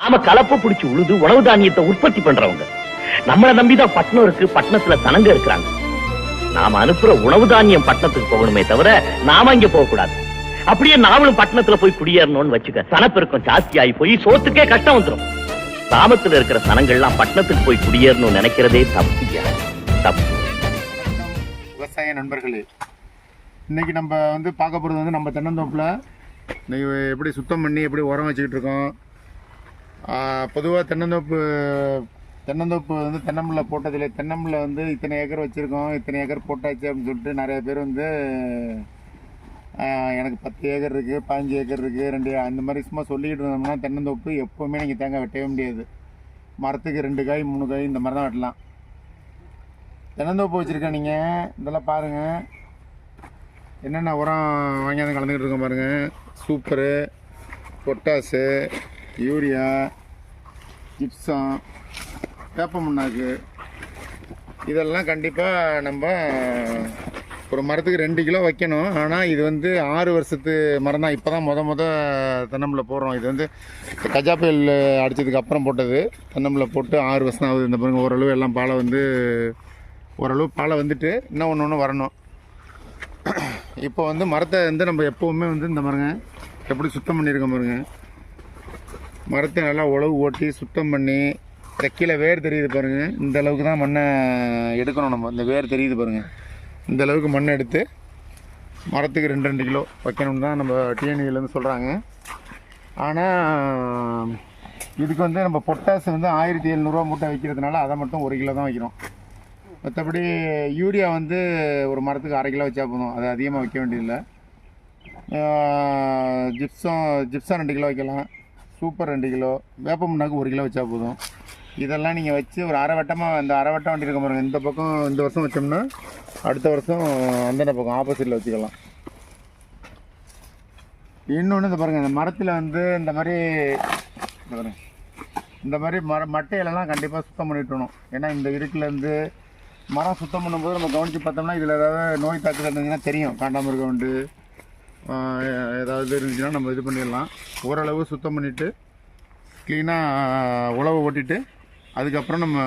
நாம கலப்பு பிடிச்சு உழுது உணவு தானியத்தை உற்பத்தி பண்றவங்க. நம்மள நம்பிதான் பட்டணம் இருக்கு பட்டணத்துல தனங்க இருக்கிறாங்க. நாம அனுப்புற உணவு தானியம் பட்டணத்துக்கு போகணுமே தவிர நாம இங்க போக கூடாது அப்படியே நாமளும் பட்டணத்துல போய் குடியேறணும்னு வச்சுக்க சனப்பெருக்கம் ஜாஸ்தி ஆகி போய் சோத்துக்கே கஷ்டம் வந்துரும். கிராமத்துல இருக்கிற சனங்கள்லாம் பட்டணத்துக்கு போய் குடியேறணும்னு நினைக்கிறதே தப்பு தப்பு. விவசாய நண்பர்களே இன்னைக்கு நம்ம வந்து பார்க்க போறது வந்து நம்ம தென்னந்தோப்புல. இன்னைக்கு எப்படி சுத்தம் பண்ணி எப்படி உரம் வச்சுக்கிட்டு இருக்கோம் பொதுவாக தென்னந்தோப்பு தென்னந்தோப்பு வந்து தென்னம்பிள்ளை போட்டதில்லை. தென்னம்பிள்ளை வந்து இத்தனை ஏக்கர் வச்சுருக்கோம். இத்தனை ஏக்கர் போட்டாச்சு அப்படின்னு சொல்லிட்டு நிறைய பேர் வந்து எனக்கு பத்து ஏக்கர் இருக்குது பதினஞ்சு ஏக்கர் இருக்குது ரெண்டு அந்த மாதிரி சும்மா சொல்லிக்கிட்டு இருந்தோம்னா தென்னந்தோப்பு எப்போவுமே நீங்கள் தேங்காய் வெட்டவே முடியாது. மரத்துக்கு ரெண்டு காய் மூணு காய் இந்த மாதிரி தான் வெட்டலாம். தென்னந்தோப்பு வச்சுருக்கேன் நீங்கள் இதெல்லாம் பாருங்கள் என்னென்ன உரம் வாங்கியாந்து கலந்துக்கிட்டு இருக்கோம் பாருங்கள் சூப்பரு. பொட்டாசு. யூரியா ஜிப்சம் வேப்ப முன்னாக்கு. இதெல்லாம் கண்டிப்பாக நம்ம ஒரு மரத்துக்கு ரெண்டு கிலோ வைக்கணும். ஆனால் இது வந்து ஆறு வருஷத்து மரம் தான் இப்போ தான் முத முத தென்னம்பில் போடுறோம். இது வந்து கஜா புயல் அடித்ததுக்கு அப்புறம் போட்டது. தென்னம்பில் போட்டு ஆறு வருஷம் ஆகுது. இந்த பாருங்க ஓரளவு எல்லாம் பாலை வந்து ஓரளவு பாலை வந்துட்டு இன்னும் ஒன்று ஒன்று வரணும். இப்போ வந்து மரத்தை வந்து நம்ம எப்போவுமே வந்து இந்த பாருங்க எப்படி சுத்தம் பண்ணியிருக்கோம் பாருங்க. மரத்தை நல்லா உழவு ஓட்டி சுத்தம் பண்ணி இந்த கீழே வேர் தெரியுது பாருங்கள் இந்த அளவுக்கு தான் மண்ணை எடுக்கணும் நம்ம. இந்த வேர் தெரியுது பாருங்கள் இந்த அளவுக்கு மண்ணை எடுத்து மரத்துக்கு ரெண்டு ரெண்டு கிலோ வைக்கணும்னு தான் நம்ம டிஎன்இலேருந்து சொல்கிறாங்க ஆனால் இதுக்கு வந்து நம்ம பொட்டாசு வந்து ஆயிரத்தி எழுநூறுவா மூட்டை வைக்கிறதுனால அதை மட்டும் ஒரு கிலோ தான் வைக்கிறோம். மற்றபடி யூரியா வந்து ஒரு மரத்துக்கு அரை கிலோ வச்சா போதும். அது அதிகமாக வைக்க வேண்டியதில்லை. ஜிப்ஸம் ஜிப்ஸம் ரெண்டு கிலோ வைக்கலாம். சூப்பர் ரெண்டு கிலோ. வேப்ப முன்னாக்கு ஒரு கிலோ வச்சா போதும். இதெல்லாம் நீங்கள் வச்சு ஒரு அரை வட்டமாக இந்த அரை வட்டம் வண்டி இருக்க இந்த பக்கம் இந்த வருஷம் வச்சோம்னா அடுத்த வருஷம் அந்தந்த பக்கம் ஆப்போசிட்டில் வச்சுக்கலாம். இன்னொன்று இந்த பாருங்கள் இந்த மரத்தில் வந்து இந்த மாதிரி இந்த இந்த மாதிரி மர மட்டையிலலாம் கண்டிப்பாக சுத்தம் பண்ணிட்டணும் ஏன்னா இந்த இருக்குலேருந்து மரம் சுத்தம் பண்ணும்போது நம்ம கவனித்து பார்த்தோம்னா இதில் ஏதாவது நோய் தாக்குதல் இருந்ததுன்னா தெரியும். காண்டாமல் இருக்க உண்டு ஏதாவது இருந்துச்சுன்னா நம்ம இது பண்ணிடலாம். ஓரளவு சுத்தம் பண்ணிவிட்டு க்ளீனாக உழவு ஓட்டிட்டு அதுக்கப்புறம் நம்ம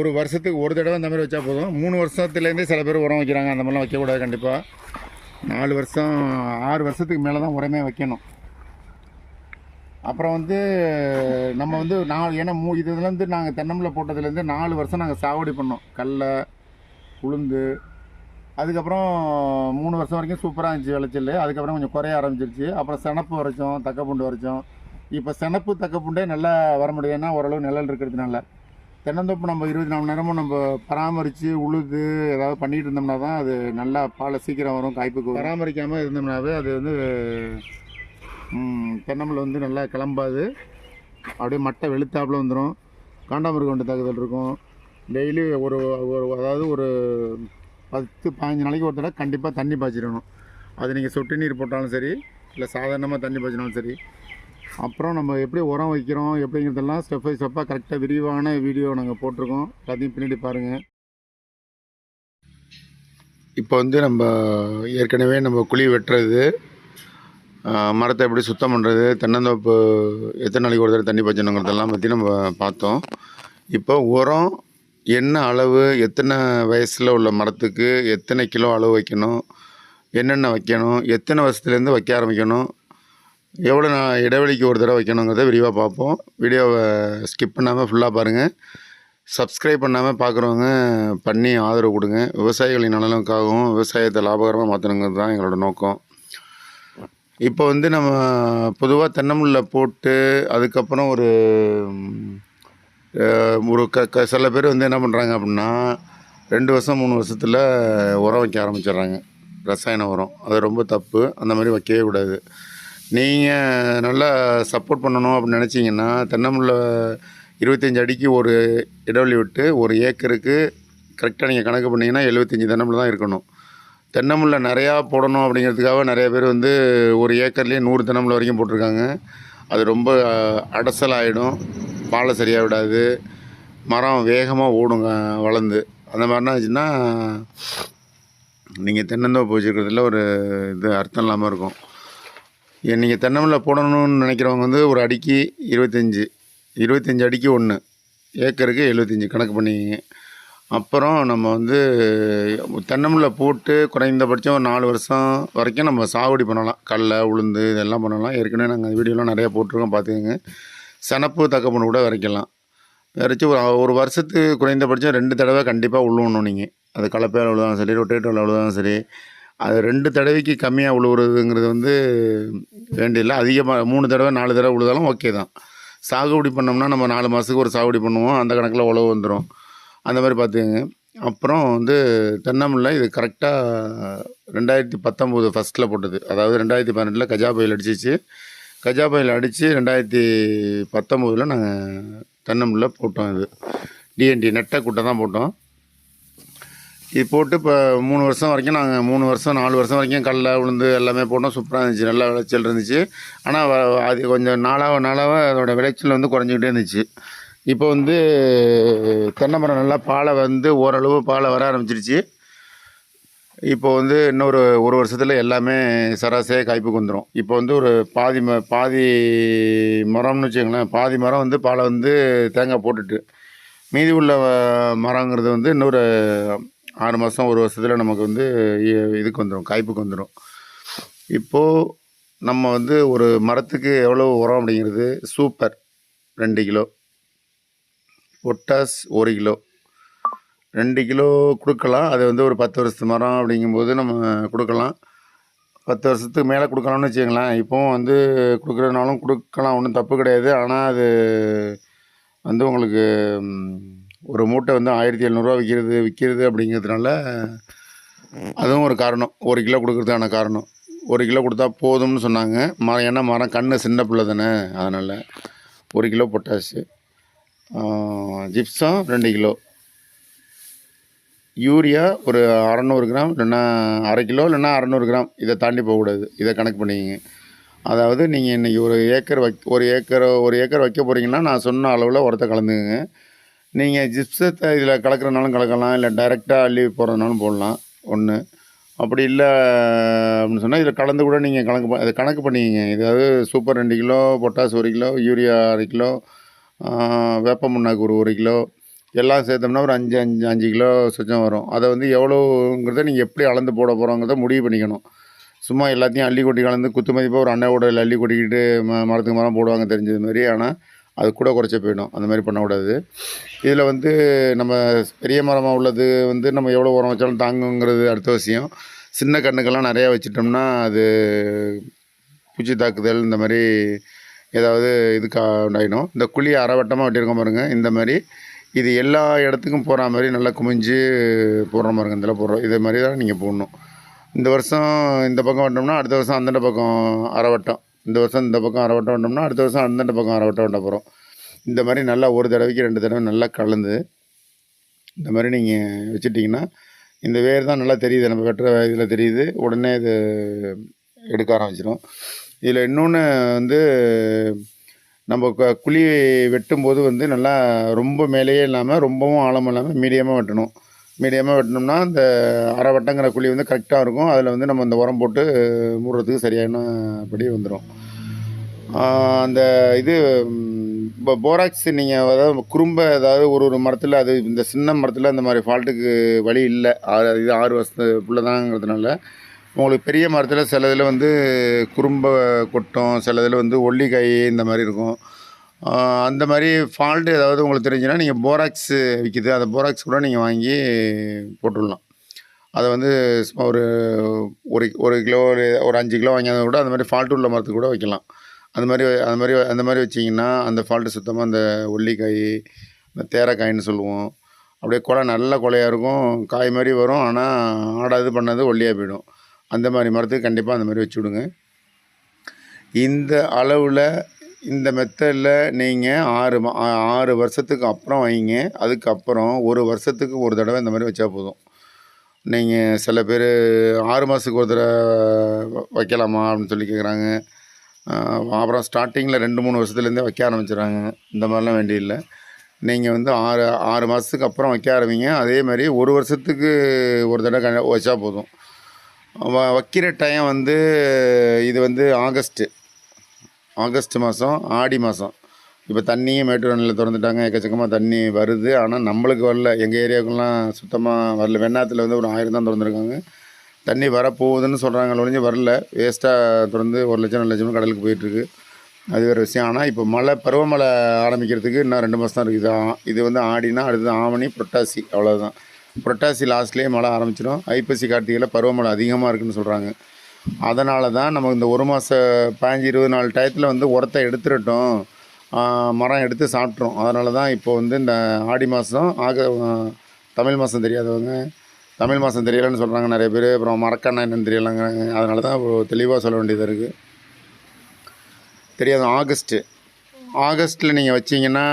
ஒரு வருஷத்துக்கு ஒரு தடவை அந்த மாதிரி வச்சா போதும். மூணு வருஷத்துலேருந்தே சில பேர் உரம் வைக்கிறாங்க. அந்த மாதிரிலாம் வைக்கக்கூடாது கண்டிப்பாக நாலு வருஷம் ஆறு வருஷத்துக்கு மேலே தான் உரமே வைக்கணும். அப்புறம் வந்து நம்ம வந்து நாலு ஏன்னா மூ இதுலேருந்து நாங்கள் தென்னம்பில் போட்டதுலேருந்து நாலு வருஷம் நாங்கள் சாகுபடி பண்ணோம். கடல உளுந்து அதுக்கப்புறம் மூணு வருஷம் வரைக்கும் சூப்பராக இருந்துச்சு விளைச்சல். அதுக்கப்புறம் கொஞ்சம் குறைய ஆரம்பிச்சிருச்சு. அப்புறம் செனப்பு வரைச்சோம் தக்கப்பூண்டு வரைச்சோம். இப்போ செனப்பு தக்கப்பூண்டே நல்லா வர முடியும். ஏன்னா ஓரளவு நிழல் இருக்கிறதுனால. தென்னந்தோப்பு நம்ம இருபத்தி நாலு நேரமும் நம்ம பராமரித்து உழுது ஏதாவது பண்ணிகிட்டு இருந்தோம்னா தான் அது நல்லா பாலை சீக்கிரம் வரும் காய்ப்புக்கு பராமரிக்காமல் இருந்தோம்னாவே அது வந்து ம், வந்து நல்லா கிளம்பாது. அப்படியே மட்டை வெளுத்தாப்புல வந்துடும் காண்டாமிருகண்டு தாக்குதல் இருக்கும். டெய்லி ஒரு ஒரு அதாவது ஒரு பத்து பதினஞ்சு நாளைக்கு ஒரு தடவை கண்டிப்பாக தண்ணி பாய்ச்சிடணும். அது நீங்கள் சொட்டு நீர் போட்டாலும் சரி இல்லை சாதாரணமாக தண்ணி பாய்ச்சினாலும் சரி. அப்புறம் நம்ம எப்படி உரம் வைக்கிறோம் எப்படிங்கிறதெல்லாம் ஸ்டெப் பை ஸ்டெப்பாக கரெக்டாக விரிவான வீடியோ நாங்கள் போட்டிருக்கோம். எல்லாத்தையும் பின்னாடி பாருங்கள் இப்போ வந்து நம்ம ஏற்கனவே நம்ம குழி வெட்டுறது மரத்தை எப்படி சுத்தம் பண்ணுறது தென்னந்தோப்பு எத்தனை நாளைக்கு ஒரு தடவை தண்ணி பாய்ச்சணுங்கிறதெல்லாம் பற்றி நம்ம பார்த்தோம். இப்போ உரம் என்ன அளவு எத்தனை வயசில் உள்ள மரத்துக்கு எத்தனை கிலோ அளவு வைக்கணும் என்னென்ன வைக்கணும் எத்தனை வருஷத்துலேருந்து வைக்க ஆரம்பிக்கணும் எவ்வளோ நான் இடைவெளிக்கு ஒரு தடவை வைக்கணுங்கிறத விரிவாக பார்ப்போம். வீடியோவை ஸ்கிப் பண்ணாமல் ஃபுல்லாக பாருங்கள் சப்ஸ்கிரைப் பண்ணாமல் பார்க்குறவங்க பண்ணி ஆதரவு கொடுங்க. விவசாயிகளின் நலனுக்காகவும் விவசாயத்தை லாபகரமாக மாற்றணுங்கிறது தான் எங்களோட நோக்கம். இப்போ வந்து நம்ம பொதுவாக தென்னமுள்ள போட்டு அதுக்கப்புறம் ஒரு ஒரு க க சில பேர் வந்து என்ன பண்ணுறாங்க அப்படின்னா ரெண்டு வருஷம் மூணு வருஷத்தில் உரம் வைக்க ஆரம்பிச்சிடுறாங்க. ரசாயன உரம். அது ரொம்ப தப்பு. அந்த மாதிரி வைக்கவே கூடாது. நீங்கள் நல்லா சப்போர்ட் பண்ணணும் அப்படின்னு நினச்சிங்கன்னா தென்னமுள்ள இருபத்தஞ்சி அடிக்கு ஒரு இடைவெளி விட்டு ஒரு ஏக்கருக்கு கரெக்டாக நீங்கள் கணக்கு பண்ணிங்கன்னா எழுபத்தஞ்சி தென்னம்பிள்ளை தான் இருக்கணும். தென்னம்பிள்ளை நிறையா போடணும் அப்படிங்கிறதுக்காக நிறைய பேர் வந்து ஒரு ஏக்கர்லேயே நூறு தென்னம்பிள்ளை வரைக்கும் போட்டிருக்காங்க. அது ரொம்ப அடசலாகிடும் அடைசல் ஆகிடும் பாலை சரியாக விடாது. மரம் வேகமாக ஓடுங்க வளர்ந்து. அந்த மாதிரினா ஆச்சுன்னா நீங்கள் தென்னந்தோப்பு வச்சுருக்கிறதுல ஒரு இது அர்த்தம் இல்லாமல் இருக்கும். நீங்கள் தென்னமில் போடணும்னு நினைக்கிறவங்க வந்து ஒரு அடிக்கு இருபத்தஞ்சி. இருபத்தஞ்சி அடிக்கு ஒன்று ஏக்கருக்கு எழுபத்தஞ்சி கணக்கு பண்ணிக்கிங்க. அப்புறம் நம்ம வந்து தென்னம்பிள்ளை போட்டு குறைந்தபட்சம் ஒரு நாலு வருஷம் வரைக்கும் நம்ம சாகுபடி பண்ணலாம். கடல உளுந்து இதெல்லாம் பண்ணலாம். ஏற்கனவே நாங்கள் வீடியோலாம் நிறையா போட்டிருக்கோம் பார்த்துக்கோங்க. சனப்பு தக்கப்பண்ணு கூட விதைக்கலாம். விதைச்சி ஒரு ஒரு வருஷத்துக்கு குறைந்தபட்சம் ரெண்டு தடவை கண்டிப்பாக உழுவணும் நீங்கள் அது கலப்பையால் உழுதாலும் சரி ரொட்டேட்டரில் உழுதாலும் சரி. அது ரெண்டு தடவைக்கு கம்மியாக உழுவுறதுங்கிறது வந்து வேண்டியதில்லை. அதிகமாக மூணு தடவை நாலு தடவை உழுதாலும் ஓகே தான். சாகுபடி பண்ணோம்னா நம்ம நாலு மாதத்துக்கு ஒரு சாகுபடி பண்ணுவோம். அந்த கணக்கில் உழவு வந்துடும் அந்த மாதிரி பார்த்துக்கங்க. அப்புறம் வந்து தென்னம்பிள்ளை இது கரெக்டாக ரெண்டாயிரத்தி பத்தொம்போது ஃபஸ்ட்டில் போட்டது. அதாவது ரெண்டாயிரத்தி பன்னெண்டில் கஜா புயல் அடிச்சிச்சு. கஜா புயல் அடித்து ரெண்டாயிரத்தி பத்தொம்போதில் நாங்கள் தென்னம்பிள்ளை போட்டோம் இது. டிஎன்டி நெட்டை குட்டை தான் போட்டோம். இது போட்டு இப்போ மூணு வருஷம் வரைக்கும் நாங்கள் மூணு வருஷம் நாலு வருஷம் வரைக்கும் கடல உளுந்து எல்லாமே போட்டோம். சூப்பராக இருந்துச்சு நல்லா விளைச்சல் இருந்துச்சு. ஆனால் அது கொஞ்சம் நாளாக நாளாக அதோட விளைச்சல் வந்து குறைஞ்சிக்கிட்டே இருந்துச்சு. இப்போ வந்து தென்னை மரம் நல்லா பாலை வந்து ஓரளவு பாலை வர ஆரம்பிச்சிருச்சு. இப்போ வந்து இன்னொரு ஒரு வருஷத்தில் எல்லாமே சராசரியாக காய்ப்புக்கு வந்துடும் இப்போ வந்து ஒரு பாதி ம பாதி மரம்னு வச்சுக்கோங்களேன் பாதி மரம் வந்து பாலை வந்து தேங்காய் போட்டுட்டு மீதி உள்ள மரங்கிறது வந்து இன்னொரு ஆறு மாதம் ஒரு வருஷத்தில் நமக்கு வந்து இதுக்கு வந்துடும் காய்ப்புக்கு வந்துடும் இப்போது நம்ம வந்து ஒரு மரத்துக்கு எவ்வளோ உரம் அப்படிங்கிறது சூப்பர் ரெண்டு கிலோ. ஒட்டாஸ் ஒரு கிலோ. ரெண்டு கிலோ கொடுக்கலாம். அது வந்து ஒரு பத்து வருஷத்து மரம் அப்படிங்கும்போது நம்ம கொடுக்கலாம். பத்து வருஷத்துக்கு மேலே கொடுக்கலாம்னு வச்சுக்கங்களேன். இப்போவும் வந்து கொடுக்குறதுனாலும் கொடுக்கலாம். ஒன்றும் தப்பு கிடையாது. ஆனால் அது வந்து உங்களுக்கு ஒரு மூட்டை வந்து ஆயிரத்தி எழுநூறுவா விற்கிறது விற்கிறது அப்படிங்கிறதுனால அதுவும் ஒரு காரணம். ஒரு கிலோ கொடுக்குறதுக்கான காரணம். ஒரு கிலோ கொடுத்தா போதும்னு சொன்னாங்க. மரம் ஏன்னா மரம் கண்ணு சின்ன பிள்ளை தானே. அதனால் ஒரு கிலோ பொட்டாஷு ஜிப்சம் ரெண்டு கிலோ. யூரியா ஒரு அறநூறு கிராம் இல்லைன்னா அரை கிலோ இல்லைன்னா அறநூறு கிராம். இதை தாண்டி போகக்கூடாது. இதை கணக்கு பண்ணிக்கிங்க. அதாவது நீங்கள் இன்றைக்கி ஒரு ஏக்கர் வைக் ஒரு ஏக்கர் ஒரு ஏக்கர் வைக்க போகிறீங்கன்னா நான் சொன்ன அளவில் உரத்தை கலந்துக்குங்க. நீங்கள் ஜிப்சத்தை இதில் கலக்கிறனாலும் கலக்கலாம் இல்லை டைரெக்டாக அள்ளி போடுறதுனாலும் போடலாம். ஒன்று அப்படி இல்லை அப்படின்னு சொன்னால் இதில் கலந்து கூட நீங்கள் கணக்கு ப- அதை கணக்கு பண்ணிக்கங்க. இதாவது சூப்பர் ரெண்டு கிலோ பொட்டாஸ் ஒரு கிலோ யூரியா அரை கிலோ வேப்ப முன்னாக்கு ஒரு ஒரு கிலோ எல்லாம் சேர்த்தோம்னா ஒரு அஞ்சு அஞ்சு அஞ்சு கிலோ சொச்சம் வரும். அதை வந்து எவ்வளோங்கிறத நீங்கள் எப்படி அளந்து போட போகிறோங்கிறத முடிவு பண்ணிக்கணும். சும்மா எல்லாத்தையும் அள்ளி கொட்டி கலந்து குத்து மதிப்பாக ஒரு அண்ணன் உடல் அள்ளி கொட்டிக்கிட்டு ம மரத்துக்கு மரம் போடுவாங்க தெரிஞ்சது மாதிரி. ஆனால் அது கூட குறைச்ச போயிடும். அந்த மாதிரி பண்ணக்கூடாது. இதில் வந்து நம்ம பெரிய மரமாக உள்ளது வந்து நம்ம எவ்வளோ உரம் வச்சாலும் தாங்குங்கிறது அடுத்த விஷயம். சின்ன கண்ணுக்கெல்லாம் நிறையா வச்சிட்டோம்னா அது பூச்சி தாக்குதல் இந்த மாதிரி ஏதாவது இதுக்காக உண்டாயிடும் இந்த குழி அரைவட்டமாக வெட்டியிருக்கோம் பாருங்கள் இந்த மாதிரி இது எல்லா இடத்துக்கும் போகிற மாதிரி நல்லா குமிஞ்சு போடுற மாதிரி இதில் போடுறோம். இதே மாதிரி தான் நீங்கள் போடணும். இந்த வருஷம் இந்த பக்கம் வட்டோம்னா அடுத்த வருஷம் அந்தண்ட பக்கம் அரைவட்டம் இந்த வருஷம் இந்த பக்கம் அரைவட்டம் வட்டோம்னா அடுத்த வருஷம் அந்தண்ட பக்கம் அரைவட்டம் வெட்ட போகிறோம் இந்த மாதிரி நல்லா ஒரு தடவைக்கு ரெண்டு தடவை நல்லா கலந்து இந்த மாதிரி நீங்கள் வச்சிட்டிங்கன்னா இந்த வேர் தான் நல்லா தெரியுது. நம்ம வெட்டுற இதில் தெரியுது. உடனே இது எடுக்க ஆரம்பிச்சிடும் இதில் இன்னொன்று வந்து நம்ம க- குழி வெட்டும்போது வந்து நல்லா ரொம்ப மேலேயே இல்லாமல் ரொம்பவும் ஆழம் இல்லாமல் மீடியமாக வெட்டணும். மீடியமாக வெட்டினோம்னா அந்த அரை வட்டங்கிற குழி வந்து கரெக்டாக இருக்கும். அதில் வந்து நம்ம அந்த உரம் போட்டு மூடுறதுக்கு சரியான படி வந்துடும் அந்த இது இப்போ போராக்ஸ் நீங்கள் அதாவது குறும்ப ஏதாவது ஒரு ஒரு மரத்தில் அது இந்த சின்ன மரத்தில் அந்த மாதிரி ஃபால்ட்டுக்கு வழி இல்லை. ஆறு இது ஆறு வருஷத்துக்குள்ளே தாங்கிறதுனால உங்களுக்கு பெரிய மரத்தில் சில இதில் வந்து குறும்ப கொட்டும் சில இதில் வந்து ஒல்லிக்காய் இந்த மாதிரி இருக்கும். அந்த மாதிரி ஃபால்ட்டு ஏதாவது உங்களுக்கு தெரிஞ்சுன்னா நீங்கள் போராக்ஸ் விற்கிது அந்த போராக்ஸ் கூட நீங்கள் வாங்கி போட்டுடலாம். அதை வந்து சும்மா ஒரு ஒரு ஒரு கிலோ ஒரு ஒரு அஞ்சு கிலோ வாங்கியாவது கூட அந்த மாதிரி ஃபால்ட்டு உள்ள மரத்துக்கு கூட வைக்கலாம். அந்த மாதிரி அந்த மாதிரி அந்த மாதிரி வச்சிங்கன்னா அந்த ஃபால்ட்டு சுத்தமாக அந்த ஒல்லிக்காய் இந்த தேரைக்காயின்னு சொல்லுவோம். அப்படியே கொலை நல்ல கொலையாக இருக்கும். காய் மாதிரி வரும். ஆனால் ஆடாது பண்ணது ஒல்லியாக போயிடும். அந்த மாதிரி மரத்துக்கு கண்டிப்பாக அந்த மாதிரி வச்சு விடுங்க இந்த அளவில் இந்த மெத்தடில் நீங்கள் ஆறு மா ஆறு வருஷத்துக்கு அப்புறம் வைங்க. அதுக்கப்புறம் ஒரு வருஷத்துக்கு ஒரு தடவை இந்த மாதிரி வச்சா போதும். நீங்கள் சில பேர் ஆறு மாதத்துக்கு ஒரு தடவை வைக்கலாமா அப்படின்னு சொல்லி கேட்குறாங்க அப்புறம் ஸ்டார்டிங்கில் ரெண்டு மூணு வருஷத்துலேருந்தே வைக்க ஆரம்பிச்சிடுறாங்க. இந்த மாதிரிலாம் வேண்டியதில்லை நீங்கள் வந்து ஆறு ஆறு மாதத்துக்கு அப்புறம் வைக்க ஆரம்பிங்க. அதே மாதிரி ஒரு வருஷத்துக்கு ஒரு தடவை க வச்சா போதும். வ- வைக்கிற டைம் வந்து இது வந்து ஆகஸ்ட்டு ஆகஸ்ட் மாதம் ஆடி மாதம் இப்போ தண்ணியும் மேட்டூர் அணையில் திறந்துட்டாங்க. எக்கச்சக்கமாக தண்ணி வருது. ஆனால் நம்மளுக்கு வரல. எங்கள் ஏரியாவுக்குலாம் சுத்தமாக வரல. வெண்ணாத்தில் வந்து ஒரு ஆயிரம் தான் திறந்துருக்காங்க. தண்ணி வரப்போகுதுன்னு சொல்கிறாங்க ஒழிஞ்சு வரல. வேஸ்ட்டாக திறந்து ஒரு லட்சம் ரெண்டு லட்சம் கடலுக்கு போயிட்டுருக்கு. அது வேறு விஷயம். ஆனால் இப்போ மழை பருவமழை ஆரம்பிக்கிறதுக்கு இன்னும் ரெண்டு மாதம் தான் இருக்குது. ஆ- இது வந்து ஆடினா அடுத்தது ஆவணி புரட்டாசி. அவ்வளோதான் புரட்டாசி லாஸ்ட்லேயே மழை ஆரம்பிச்சிடும். ஐப்பசி கார்த்திகையில் பருவமழை அதிகமாக இருக்குன்னு சொல்கிறாங்க அதனால தான் நமக்கு இந்த ஒரு மாதம் பதினஞ்சு இருபது நாள் டயத்தில் வந்து உரத்தை எடுத்துடட்டும் மரம் எடுத்து சாப்பிட்ரும் அதனால தான் இப்போ வந்து இந்த ஆடி மாதம் ஆக தமிழ் மாதம் தெரியாதவங்க தமிழ் மாதம் தெரியலன்னு சொல்கிறாங்க நிறைய பேர். அப்புறம் மரக்கண்ணா என்னன்னு தெரியலங்கிறாங்க. அதனால தான் தெளிவாக சொல்ல வேண்டியதாக இருக்குது தெரியாது ஆகஸ்ட்டு. ஆகஸ்ட்டில் நீங்கள் வச்சிங்கன்னா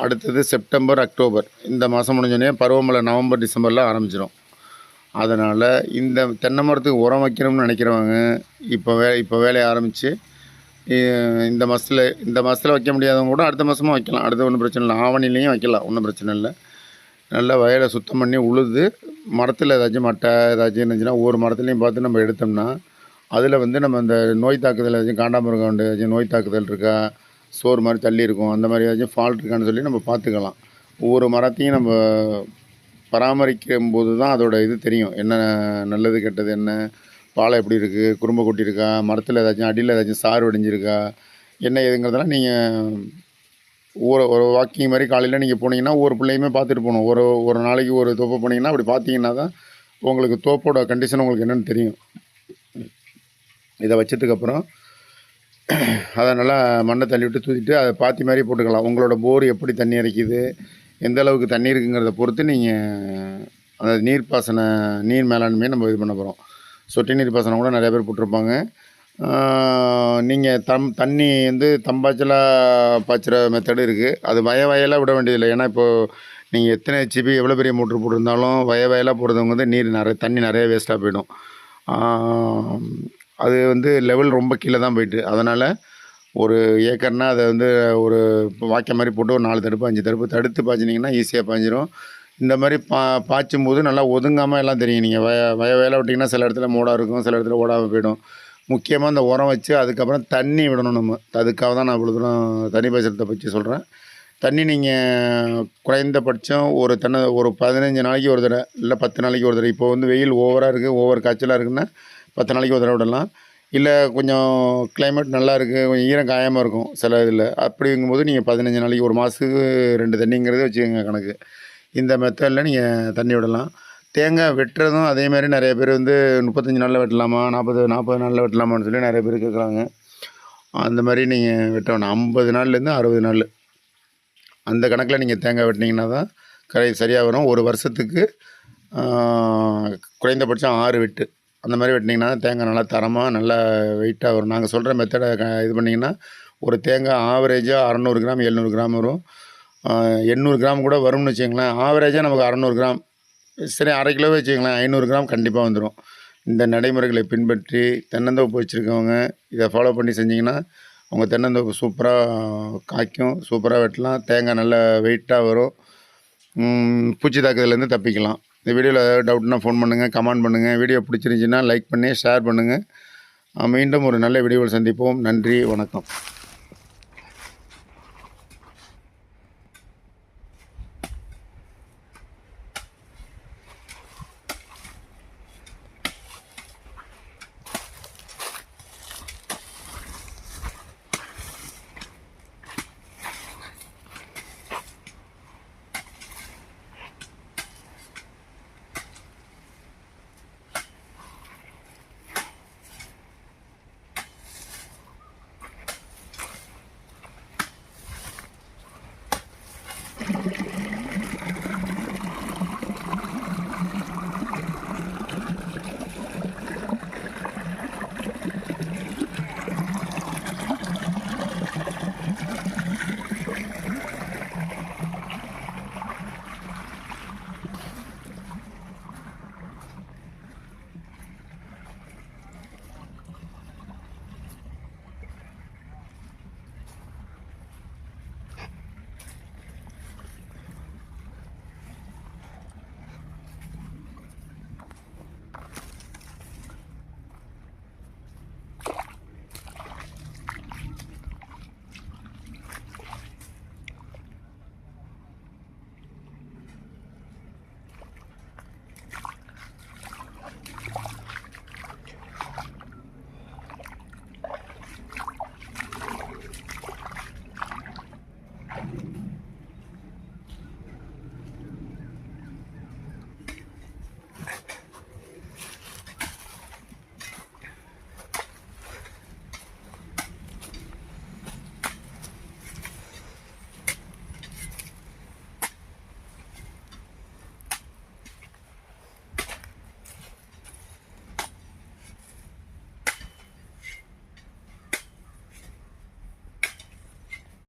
அடுத்தது செப்டம்பர் அக்டோபர். இந்த மாதம் முடிஞ்சோடனே பருவமழை நவம்பர் டிசம்பரில் ஆரம்பிச்சிடும் அதனால் இந்த தென்னை மரத்துக்கு உரம் வைக்கணும்னு நினைக்கிறவங்க இப்போ வே இப்போ வேலையை ஆரம்பித்து இந்த மாதத்தில் இந்த மாதத்தில் வைக்க முடியாதவங்க கூட அடுத்த மாதமும் வைக்கலாம். அடுத்து ஒன்றும் பிரச்சனை இல்லை. ஆவணிலையும் வைக்கலாம். ஒன்றும் பிரச்சனை இல்லை. நல்லா வயலை சுத்தம் பண்ணி உழுது மரத்தில் ஏதாச்சும் மட்டை ஏதாச்சும் இருந்துச்சுன்னா ஒவ்வொரு மரத்துலையும் பார்த்து நம்ம எடுத்தோம்னா அதில் வந்து நம்ம இந்த நோய் தாக்குதல் ஏதாச்சும் காண்டாமிருகம் ஏதாச்சும் நோய் தாக்குதல் இருக்கா சோறு மாதிரி தள்ளி இருக்கும் அந்த மாதிரி ஏதாச்சும் ஃபால்ட் இருக்கான்னு சொல்லி நம்ம பார்த்துக்கலாம். ஒவ்வொரு மரத்தையும் நம்ம பராமரிக்கும் போது தான் அதோட இது தெரியும். என்ன நல்லது கெட்டது என்ன? பாலை எப்படி இருக்குது குறும்ப கொட்டி இருக்கா மரத்தில் ஏதாச்சும் அடியில் ஏதாச்சும் சாறு வடிஞ்சிருக்கா? என்ன ஏதுங்கிறதெல்லாம் நீங்கள் ஒவ்வொரு ஒரு வாக்கிங் மாதிரி காலையில் நீங்கள் போனீங்கன்னா ஒவ்வொரு பிள்ளையுமே பார்த்துட்டு போகணும். ஒரு ஒரு நாளைக்கு ஒரு தோப்பை போனீங்கன்னா அப்படி பார்த்தீங்கன்னா தான் உங்களுக்கு தோப்போட கண்டிஷன் உங்களுக்கு என்னென்னு தெரியும். இதை வச்சதுக்கப்புறம் அதை நல்லா மண்ணை தள்ளி விட்டு தூத்திட்டு அதை பாத்தி மாதிரி போட்டுக்கலாம். உங்களோட போர் எப்படி தண்ணி இறைக்குது எந்த அளவுக்கு தண்ணி இருக்குங்கிறத பொறுத்து நீங்கள் அந்த நீர்ப்பாசன நீர் மேலாண்மையை நம்ம இது பண்ண போகிறோம் சொட்டு நீர் பாசனம் கூட நிறைய பேர் போட்டிருப்பாங்க. நீங்கள் தம் தண்ணி வந்து தம்பாய்ச்சலாக பாய்ச்சுற மெத்தடு இருக்குது அது வய வயலாக விட வேண்டியதில்லை. ஏன்னா இப்போது நீங்கள் எத்தனை ஹெச்பி எவ்வளோ பெரிய மோட்ரு போட்டிருந்தாலும் வய வயலாக போடுறவங்க வந்து நீர் நிறைய தண்ணி நிறைய வேஸ்ட்டாக போயிடும். அது வந்து லெவல் ரொம்ப கீழே தான் போயிட்டு. அதனால் ஒரு ஏக்கர்னால் அதை வந்து ஒரு வாய்க்க மாதிரி போட்டு ஒரு நாலு தடுப்பு அஞ்சு தடுப்பு தடுத்து பாய்ச்சினீங்கன்னா ஈஸியாக பாய்ஞ்சிரும். இந்த மாதிரி பா பாய்ச்சும் போது நல்லா ஒதுங்காமல் எல்லாம் தெரியும். நீங்கள் வய வய வேலை விட்டிங்கன்னா சில இடத்துல மூடாக இருக்கும் சில இடத்துல ஓடாமல் போயிடும். முக்கியமாக அந்த உரம் வச்சு அதுக்கப்புறம் தண்ணி விடணும் நம்ம. அதுக்காக தான் நான் இவ்வளோ தூரம் தண்ணி பாய்ச்சலத்தை பற்றி சொல்கிறேன் தண்ணி நீங்கள் குறைந்தபட்சம் ஒரு தென்னை ஒரு பதினஞ்சு நாளைக்கு ஒரு தடவை இல்லை பத்து நாளைக்கு ஒரு தடவை இப்போ வந்து வெயில் ஓவராக இருக்குது ஓவர் காய்ச்சலாக இருக்குன்னா பத்து நாளைக்கு ஒரு தடவை விடலாம். இல்லை கொஞ்சம் கிளைமேட் நல்லா இருக்குது கொஞ்சம் ஈரம் காயாமல் இருக்கும் சில இதில். அப்படிங்கும்போது நீங்கள் பதினஞ்சு நாளைக்கு ஒரு மாதத்துக்கு ரெண்டு தண்ணிங்கிறதே வச்சுக்கோங்க கணக்கு. இந்த மெத்தடில் நீங்கள் தண்ணி விடலாம். தேங்காய் வெட்டுறதும் அதே மாதிரி நிறைய பேர் வந்து முப்பத்தஞ்சு நாளில் வெட்டலாமா நாற்பது நாற்பது நாளில் வெட்டலாமான்னு சொல்லி நிறைய பேர் கேட்குறாங்க அந்த மாதிரி நீங்கள் வெட்ட ஐம்பது நாள்லேருந்து அறுபது நாள் அந்த கணக்கில் நீங்கள் தேங்காய் வெட்டினீங்கன்னா தான் கரை சரியாக வரும். ஒரு வருஷத்துக்கு குறைந்தபட்சம் ஆறு வெட்டு. அந்த மாதிரி வெட்டினீங்கன்னா தேங்காய் நல்லா தரமாக நல்லா வெயிட்டாக வரும். நாங்கள் சொல்கிற மெத்தடை க இது பண்ணிங்கன்னா ஒரு தேங்காய் ஆவரேஜாக அறநூறு கிராம் எழுநூறு கிராம் வரும். எண்ணூறு கிராம் கூட வரும்னு வச்சுங்களேன் ஆவரேஜாக நமக்கு அறநூறு கிராம் சரி அரை கிலோவே வச்சுக்கங்களேன். ஐநூறு கிராம் கண்டிப்பாக வந்துடும் இந்த நடைமுறைகளை பின்பற்றி தென்னந்தோப்பு வச்சுருக்கவங்க இதை ஃபாலோ பண்ணி செஞ்சிங்கன்னா உங்கள் தென்னந்தோப்பு சூப்பராக காய்க்கும் சூப்பராக வெட்டலாம். தேங்காய் நல்லா வெயிட்டாக வரும். பூச்சி தாக்குதலேருந்து தப்பிக்கலாம். இந்த வீடியோவில் ஏதாவது டவுட்னா ஃபோன் பண்ணுங்கள் கமெண்ட் பண்ணுங்கள் வீடியோ பிடிச்சிருந்துச்சின்னா லைக் பண்ணி ஷேர் பண்ணுங்கள் மீண்டும் ஒரு நல்ல வீடியோவில் சந்திப்போம். நன்றி வணக்கம்.